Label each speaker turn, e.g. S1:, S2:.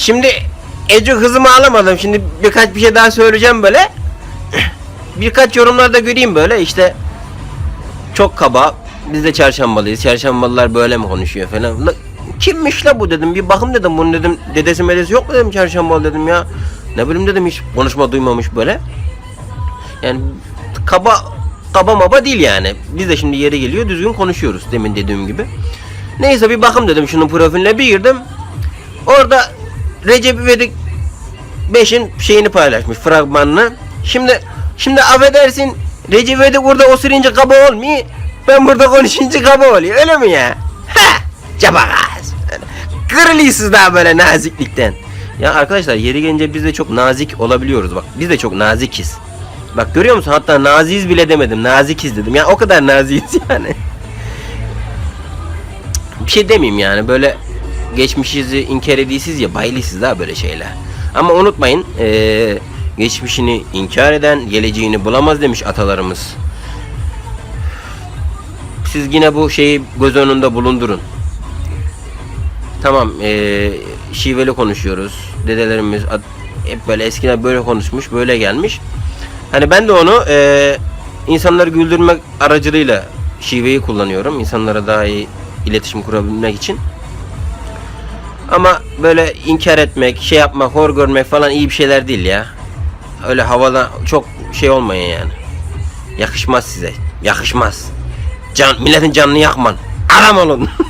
S1: Şimdi Ece hızımı alamadım. Şimdi birkaç bir şey daha söyleyeceğim böyle. Birkaç yorumlarda göreyim böyle işte çok kaba. Biz de çarşambalıyız. Çarşambalılar böyle mi konuşuyor falan. La, kimmiş la bu dedim. Bir bakım dedim. Bunun dedim dedesi medesi yok mu dedim çarşambalı dedim ya. Ne bileyim dedim hiç konuşma duymamış böyle. Yani kaba kaba maba değil yani. Biz de şimdi yeri geliyor düzgün konuşuyoruz demin dediğim gibi. Neyse bir bakım dedim şunun profiline bir girdim. Orada Recep İvedik 5'in şeyini paylaşmış fragmanını. Şimdi şimdi affedersin Recep İvedik burada osurunca kaba olmuyor. Ben burada konuşunca kaba oluyor öyle mi ya? Ha! Cabagaz. Kırılıyorsunuz daha böyle naziklikten. Ya arkadaşlar yeri gelince biz de çok nazik olabiliyoruz bak. Biz de çok nazikiz. Bak görüyor musun? Hatta naziyiz bile demedim. Nazikiz dedim. Ya o kadar naziyiz yani. Bir şey demeyeyim yani böyle geçmişinizi inkar ediyorsunuz ya bayılıyorsunuz daha böyle şeyler. Ama unutmayın eee, geçmişini inkar eden geleceğini bulamaz demiş atalarımız. Siz yine bu şeyi göz önünde bulundurun. Tamam eee şiveli konuşuyoruz. Dedelerimiz ad- hep böyle eskiden böyle konuşmuş böyle gelmiş. Hani ben de onu eee insanları güldürmek aracılığıyla şiveyi kullanıyorum. İnsanlara daha iyi iletişim kurabilmek için. Ama böyle inkar etmek, şey yapmak, hor görmek falan iyi bir şeyler değil ya. Öyle havada çok şey olmayın yani. Yakışmaz size. Yakışmaz. Can, milletin canını yakman. Aram olun.